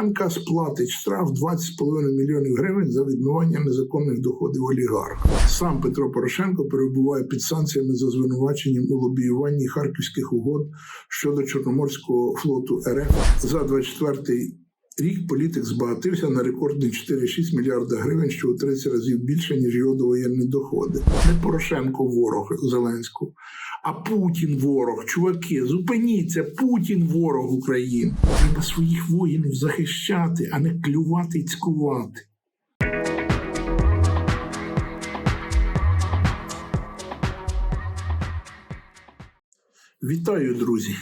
Порошенка сплатить штраф 20,5 мільйонів гривень за відмивання незаконних доходів олігарха. Сам Петро Порошенко перебуває під санкціями за звинуваченням у лобіюванні харківських угод щодо Чорноморського флоту РФ за 24 Рік політик збагатився на рекордні 4,6 мільярда гривень, що у 30 разів більше, ніж його довоєнні доходи. Не Порошенко ворог Зеленського, а Путін ворог. Чуваки, зупиніться, Путін ворог України. Треба своїх воїнів захищати, а не клювати і цькувати. Вітаю, друзі!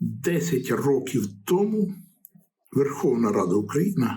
10 років тому Верховна Рада України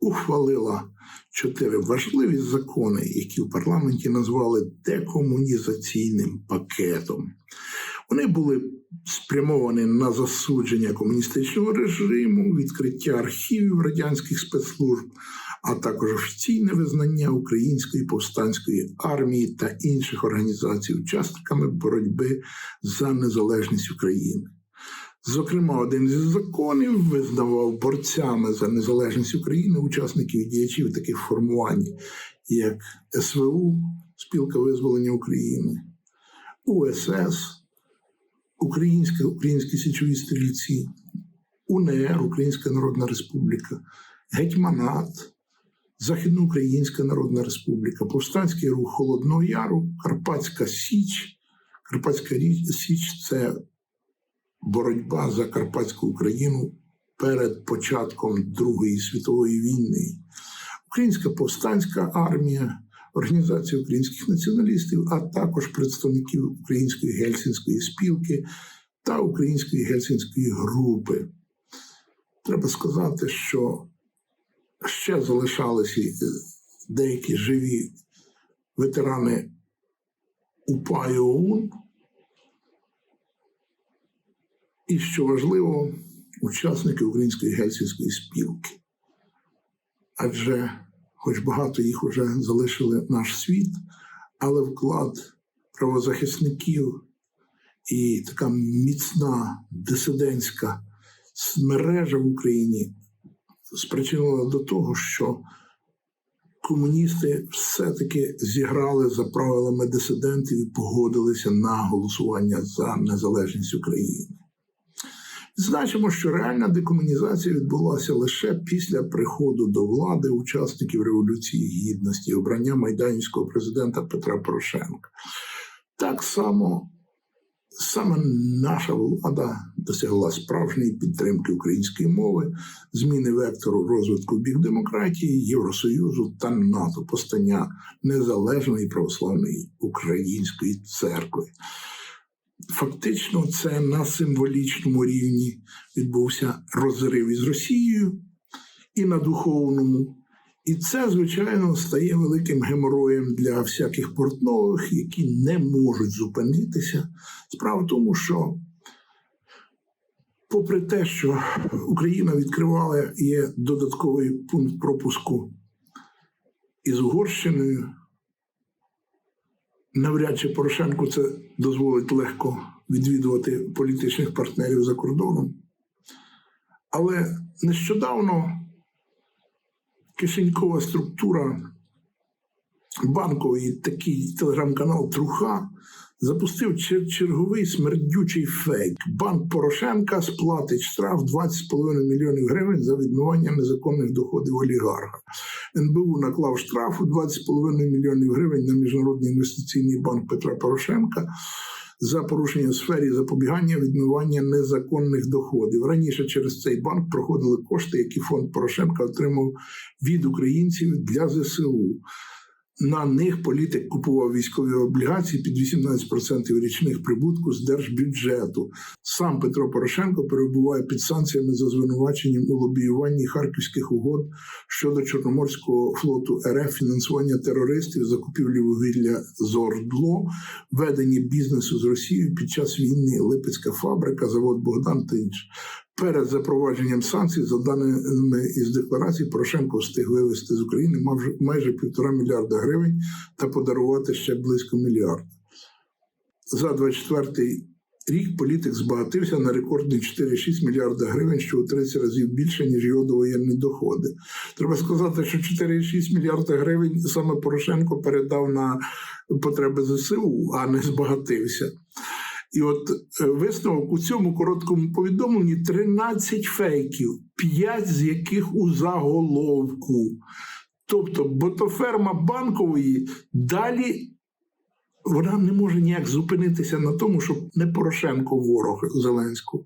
ухвалила чотири важливі закони, які в парламенті назвали декомунізаційним пакетом. Вони були спрямовані на засудження комуністичного режиму, відкриття архівів радянських спецслужб, а також офіційне визнання української повстанської армії та інших організацій учасниками боротьби за незалежність України. Зокрема, один зі законів визнавав борцями за незалежність України учасників і діячів таких формувань, як СВУ, Спілка визволення України, УСС, Українська, Українські січові стрільці, УНР, Українська Народна Республіка, Гетьманат, Західноукраїнська Народна Республіка, Повстанський рух Холодного Яру, Карпатська Січ. Карпатська Січ це боротьба за Карпатську Україну перед початком Другої світової війни, Українська повстанська армія, Організація українських націоналістів, а також представників Української гельсінської спілки та Української гельсінської групи. Треба сказати, що ще залишалися деякі живі ветерани УПА і ОУН, і що важливо, учасники Української гельсінської спілки. Адже, хоч багато їх вже залишили наш світ, але вклад правозахисників і така міцна дисидентська мережа в Україні спричинила до того, що комуністи все-таки зіграли за правилами дисидентів і погодилися на голосування за незалежність України. Значимо, що реальна декомунізація відбулася лише після приходу до влади учасників Революції Гідності, обрання майданівського президента Петра Порошенка. Так само саме наша влада досягла справжньої підтримки української мови, зміни вектору розвитку бік демократії, Євросоюзу та НАТО, постання незалежної православної української церкви. Фактично, це на символічному рівні відбувся розрив із Росією і на духовному. І це, звичайно, стає великим геморроєм для всяких портнових, які не можуть зупинитися. Справа в тому, що, попри те, що Україна відкривала є додатковий пункт пропуску із Угорщиною навряд чи Порошенку це дозволить легко відвідувати політичних партнерів за кордоном. Але нещодавно кишенькова структура банковий такий телеграм-канал Труха запустив черговий смердючий фейк. Банк Порошенка сплатить штраф 20,5 мільйонів гривень за відмивання незаконних доходів олігарха. НБУ наклав штраф у 20,5 мільйонів гривень на Міжнародний інвестиційний банк Петра Порошенка. За порушення в сфері запобігання відмивання незаконних доходів раніше через цей банк проходили кошти, які фонд Порошенка отримав від українців для ЗСУ. На них політик купував військові облігації під 18% річних прибутку з держбюджету. Сам Петро Порошенко перебуває під санкціями за звинуваченням у лобіюванні харківських угод щодо Чорноморського флоту РФ, фінансування терористів, закупівлі вугілля з Ордло, ведення бізнесу з Росією під час війни, Липецька фабрика, завод Богдан та інше. Перед запровадженням санкцій, за даними із декларації, Порошенко встиг вивезти з України майже- півтора мільярда гривень та подарувати ще близько мільярда. За 24 рік політик збагатився на рекордні 4,6 мільярда гривень, що у 30 разів більше, ніж його довоєнні доходи. Треба сказати, що 4,6 мільярда гривень саме Порошенко передав на потреби ЗСУ, а не збагатився. І от е, висновок у цьому короткому повідомленні 13 фейків, 5 з яких у заголовку. Тобто ботоферма банкової далі вона не може ніяк зупинитися на тому, щоб не Порошенко ворог Зеленського,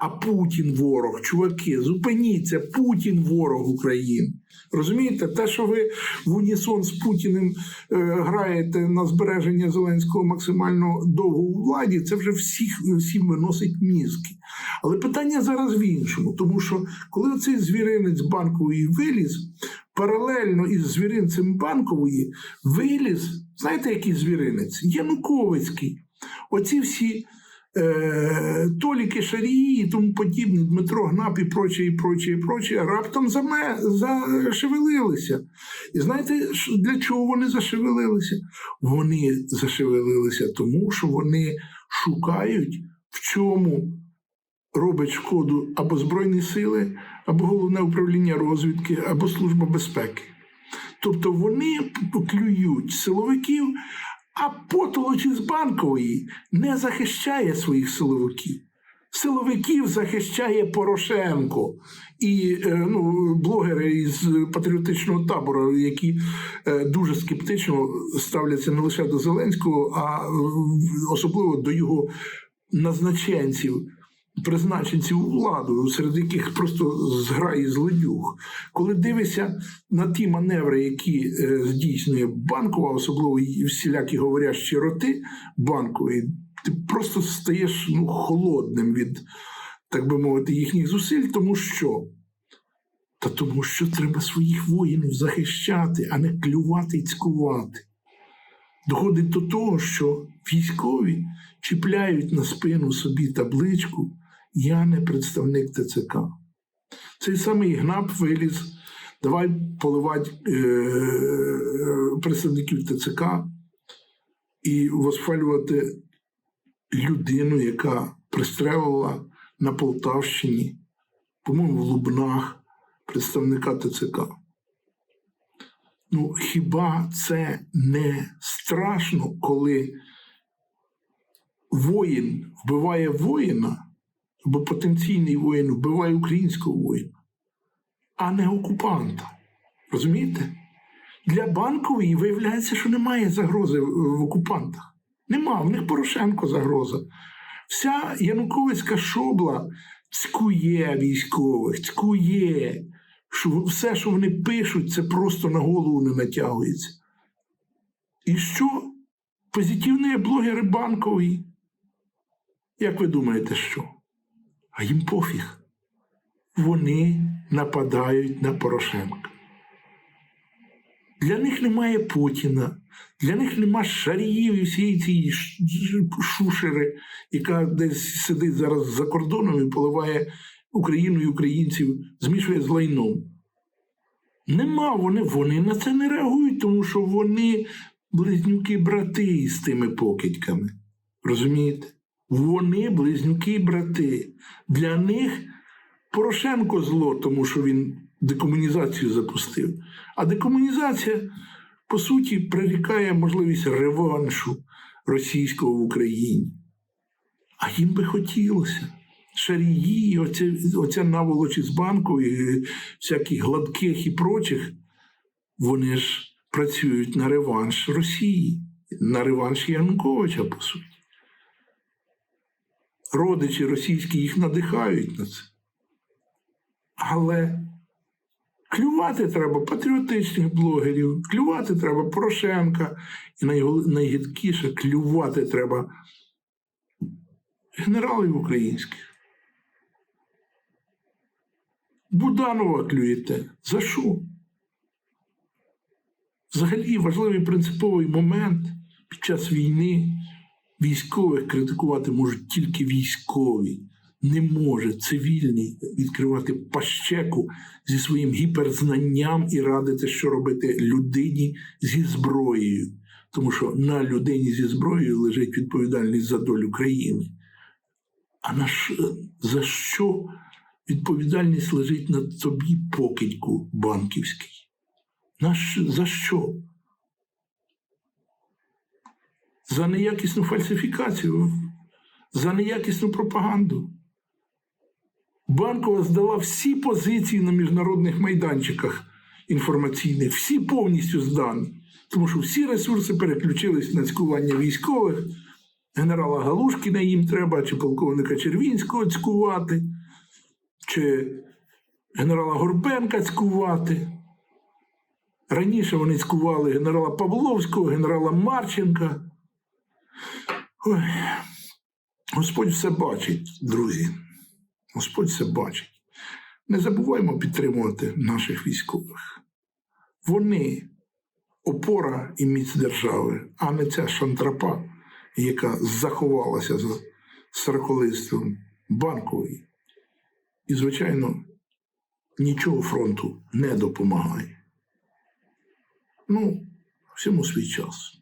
а Путін ворог. Чуваки, зупиніться, Путін ворог України. Розумієте, те, що ви в унісон з Путіним е, граєте на збереження Зеленського максимально довго у владі, це вже всіх всім виносить мізки. Але питання зараз в іншому, тому що коли цей звіринець банкової виліз, паралельно із звіринцем банкової виліз, знаєте, який звіринець? Януковицький. Оці всі Толіки Шарії і тому подібні, Дмитро Гнап і проче, і проче, і проче, раптом заме, зашевелилися. І знаєте, для чого вони зашевелилися? Вони зашевелилися тому, що вони шукають, в чому робить шкоду або Збройні сили, або головне управління розвідки, або Служба безпеки. Тобто вони клюють силовиків, а потолочі з банкової не захищає своїх силовиків. Силовиків захищає Порошенко і е, ну, блогери із патріотичного табору, які е, дуже скептично ставляться не лише до Зеленського, а е, особливо до його назначенців, призначенців у владу, серед яких просто зграє злодюг. Коли дивишся на ті маневри, які е, здійснює банкова, особливо всілякі говорящі роти банкової, ти просто стаєш ну, холодним від, так би мовити, їхніх зусиль, тому що. Та тому що треба своїх воїнів захищати, а не клювати і цькувати. Доходить до того, що військові чіпляють на спину собі табличку Я не представник ТЦК. Цей самий Гнап виліз, давай поливати е, представників ТЦК і восхвалювати людину, яка пристрелила на Полтавщині, по-моєму, в Лубнах представника ТЦК. Ну, хіба це не страшно, коли воїн вбиває воїна, або потенційний воїн вбиває українського воїна, а не окупанта? Розумієте? Для банкової виявляється, що немає загрози в окупантах. Нема, в них Порошенко загроза. Вся Януковицька шобла цькує військових, цькує. Що все, що вони пишуть, це просто на голову не натягується. І що? Позитивні блогери банкові. Як ви думаєте, що? А їм пофіг. Вони нападають на Порошенка. Для них немає Путіна, для них нема шаріїв і всієї цієї шушери, яка десь сидить зараз за кордоном і поливає Україну і українців, змішує з лайном. Нема вони, вони на це не реагують, тому що вони близнюки брати з тими покидьками. Розумієте? Вони близнюки брати. Для них Порошенко зло, тому що він декомунізацію запустив. А декомунізація, по суті, прирікає можливість реваншу російського в Україні. А їм би хотілося. Шарії, оця, оця наволочі з банку, і всяких гладких і прочих, вони ж працюють на реванш Росії, на реванш Януковича, по суті. Родичі російські їх надихають на це. Але клювати треба патріотичних блогерів, клювати треба Порошенка, і найгидкіше клювати треба генералів українських. Буданова клюєте. За що? Взагалі важливий принциповий момент під час війни військових критикувати можуть тільки військові. Не може цивільний відкривати пащеку зі своїм гіперзнанням і радити, що робити людині зі зброєю. Тому що на людині зі зброєю лежить відповідальність за долю країни. А на ш- за що відповідальність лежить на тобі покидьку банківський? На ш- за що? За неякісну фальсифікацію, за неякісну пропаганду. Банкова здала всі позиції на міжнародних майданчиках інформаційних, всі повністю здані. Тому що всі ресурси переключились на цькування військових. Генерала Галушкіна їм треба, чи полковника Червінського цькувати, чи генерала Горбенка цькувати. Раніше вони цькували генерала Павловського, генерала Марченка. Ой. Господь все бачить, друзі. Господь все бачить. Не забуваймо підтримувати наших військових. Вони опора і міць держави, а не ця шантрапа, яка заховалася за сороколистом банкової. І, звичайно, нічого фронту не допомагає. Ну, всьому свій час.